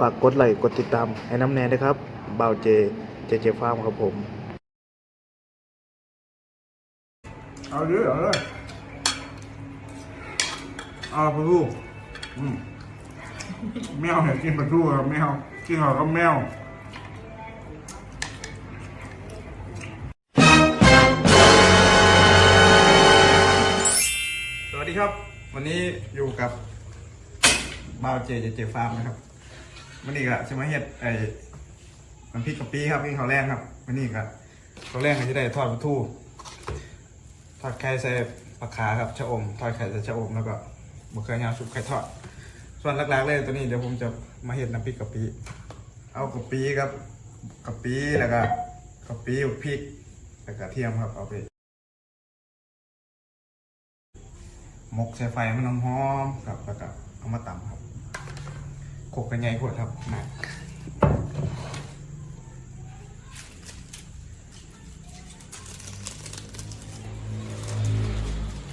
ฝากกดไลค์กดติดตามให้น้ำแน่ด้วยครับบ่าวเจเจเจฟาร์มครับผม เอาเยอะเลยเอาปลาทูอืมแมวเห็นกินปลาทูครับแมวกินหอก็แมวสวัสดีครับ วันนี้อยู่กับบ่าวเจเจเจฟาร์มนะครับ วันนี้ก็จะมาเฮ็ดไอ้น้ำพริกกะปิครับกินข้าวแรงครับวันนี้ก็ข้าวแรงก็จะได้ทอดปลาทูทอดไข่ใส่ปลาขาครับชะอมทอดไข่ใส่ชะอมแล้วก็บะเขือยาวชุบไข่ทอด ส่วนหลักๆเลยตัวนี้เดี๋ยวผมจะมาเห็ดน้ำพริกกะปิเอากะปิครับกะปิแล้วก็กะปิพริกแล้วก็เทียมครับเอาไปหมกใส่ไฟมันน้ำหอมครับแล้วก็เอามาตำครับ โขกกันใหญ่ขวดครับหนัก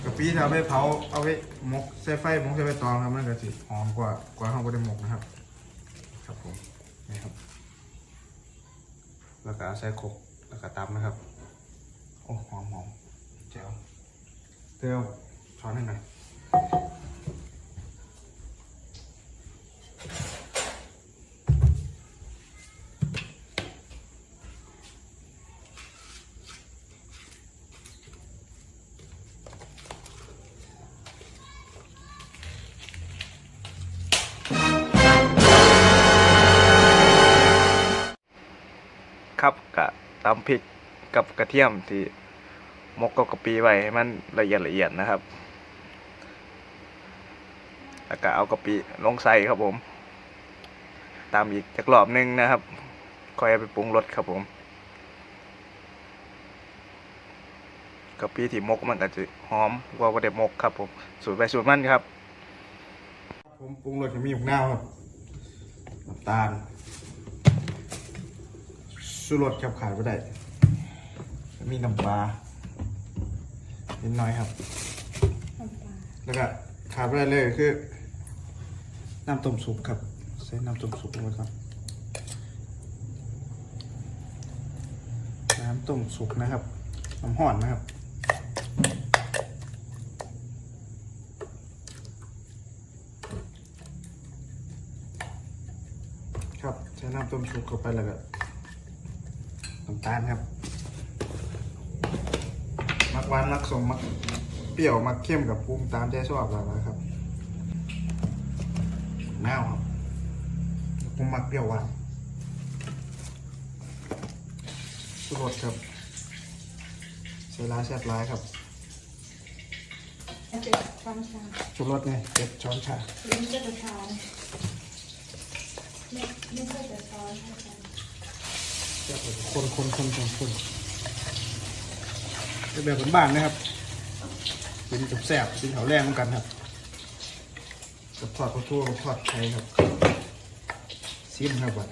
กะปิถ้าเอาไปเผาเอาไปหมกใส่ไฟหมกใส่ใบตองครับมันก็สิหอมกว่ากว่าเขาไม่ได้หมกนะครับ ครับผมนี่ครับ แล้วก็เอาใส่ครกแล้วก็ตำนะครับ โอ้หอมหอมแจ๋วเตียวช้อนให้หน่อย ตำพริกกับกระเทียมที่หมกกับกะปิไว้ให้มันละเอียดละเอียดนะครับ แล้วก็เอากะปิลงใส่ครับผมตามอีกจักรอบหนึงนะครับคอยเอาไปปรุงรสครับผมกะปิที่หมกมันก็จะหอมกว่าบ่ได้หมกครับผมสูตรไปสูตรมันครับ ผมปรุงรสกับมีหมกนาครับน้ำตาล สูรสครับขาดไม่ได้ มีน้ำปลานิดหน่อยครับแล้วก็ขาดไม่ได้เลยคือน้ำต้มสุกครับใส่น้ำต้มสุกลงไปครับน้ำต้มสุกนะครับน้ำห่อนนะครับครับใช้น้ำต้มสุกเข้าไปแล้วก็ น้ำตาลครับ มักหวานมักสมมักเปรี้ยวมักเข้มกับปรุงตามใจชอบแล้วนะครับแมวครับผมมักเปรี้ยวหวานสุรสครับใส่ร้ายแซ่บร้ายครับเอาเจ็ดช้อนชาชุรสไงเจ็ดช้อนชาลิ้นจะกระชอนไม่ไม่ใช่แต่ช้อนค่ะคน คนคนคนคนเป็นแบบบ้านๆนะครับกินกับแซ่บกินเขาวแรงเหมือนกันครับกับทอดข้าวทั่วทอดไข่ครับซิมครับบัด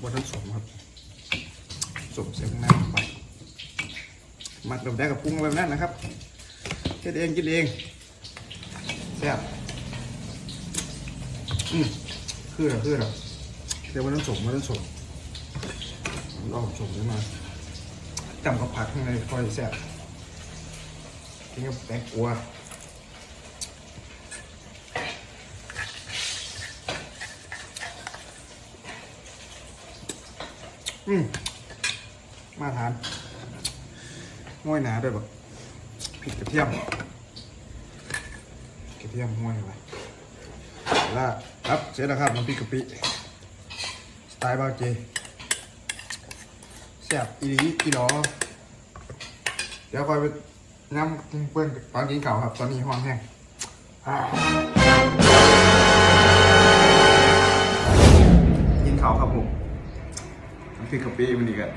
บนทั้งสมครับสมเสียงน้ำไปมัดแบบได้กับปรุงแบบนั้นนะครับเฮ็ดเองกินเองแซ่บอืม คือเหรอคือเหรอเดี๋ยววันนั้นส่งวันนั้นส่งรอบส่งได้มาจำกับผักข้างในคอยแซ่บกินกับแตงกวาอืมมาทานห้วยหนาด้วยแบบพริกกระเทียมกระเทียมห้วยอะไรแล้ว ครับเสร็จแล้วครับน้ำพริกกะปิสไตล์บาเจแซ่บอีหลีอีหลอเดี๋ยวคอยไปน้ำกินเพื่อนตอนกินเก่าวครับ ตอนนี้ห้องแห้งอ่ากินข้าวครับผมน้ำพริกกะปิมันดีกัน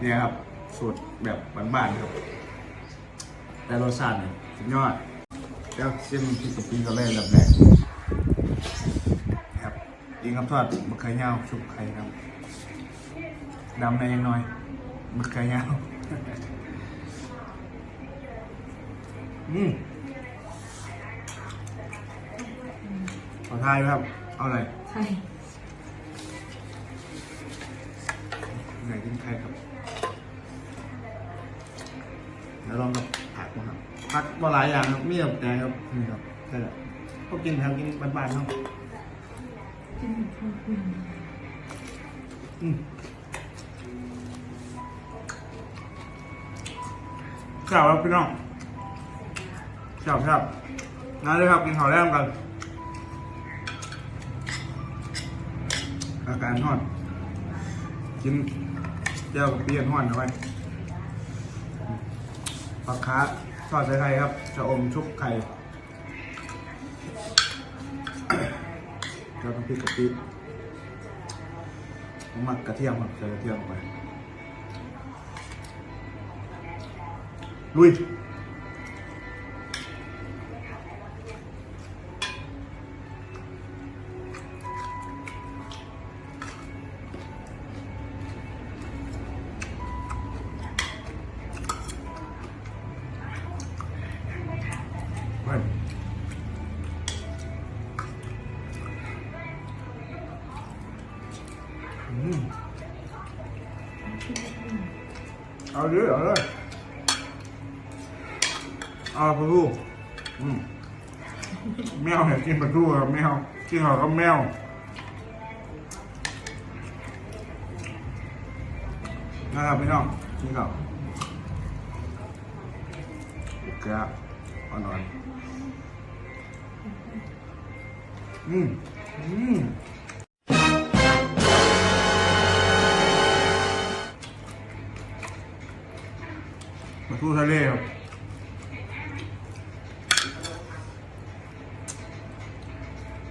เนี่ยครับสูตรแบบบ้านๆครับ แต่รสชาติเนี่ยสุดยอดเดี๋ยวชิมพริกกะปิก็เลยแบบแรก ครับทอดมะเขือเงาชุบไข่ครับดำในยังน้อยมะเขือเงาอืมขอทายครับ เอาอะไรใช่ไหนกินไข่ครับแล้วลองกับผักนะครับผักก็หลายอย่างครับมีแบบแดงครับนี่ครับใช่แล้วก็กินครับกินบ้านๆคุยอืม ข้าวครับพี่น้องข้าวครับนั่นเลยครับกินข้าวแรกกัน อาการห่อนกินเจ้าเปียนห่อนเอาไว้ผักค้าทอดใส่ไข่ครับ จะอมชุบไข่ เจ้าต้องพริกกะปิผมหมักกระเทียมครับใส่กระเทียมลงไปลุยไป เอาเยอเอาเลยเอาปลาทูอืมแมวเห็นกินปลาทูครับแมวกินหอกับแมวนะครับพี่น้องกินกับเกลืออ่อนๆอืมอืม ปลาทูทะเลครับ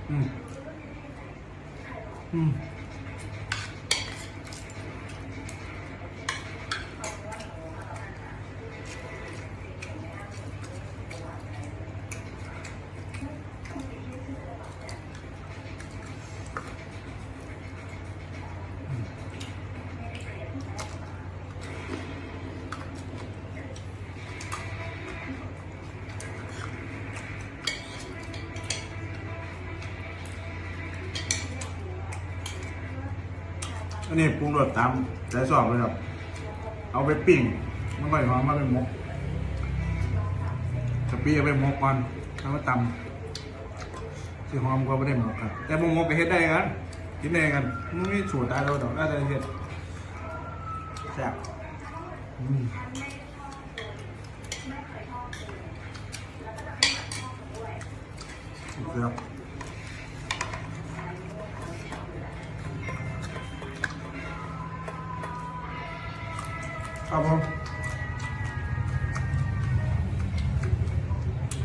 อืมอืม อันนี้ปรุงรสตามใจสอบเลยครับ เอาไปปิ้งมันก็หอมมาเป็นมกกะปิเอาไปมกก่อนแล้วก็ตำที่หอมก็ไม่ได้หมกครับ แต่บงมกก็เฮ็ดได้กันกินได้กันมันไม่สูตรตายเราดอกน่าจะเฮ็ดแซ่บอืมครับ ครับผม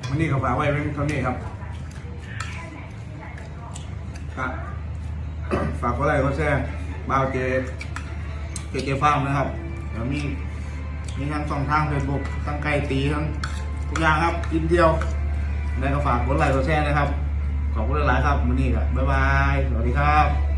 วันนี้ก็ฝากไว้เป็นเท่านี้ครับก็ฝากกดไลค์กดแชร์บ่าวเจเจเจฟาร์มนะครับเดี๋ยวมีมีทั้งสองทางเฟซบุ๊กทั้งไก่ตีทั้งทุกอย่างครับกินเที่ยวแล้วก็ฝากกดไลค์กดแชร์นะครับ ขอบคุณหลายๆครับวันนี้ก็บ๊ายบาย สวัสดีครับ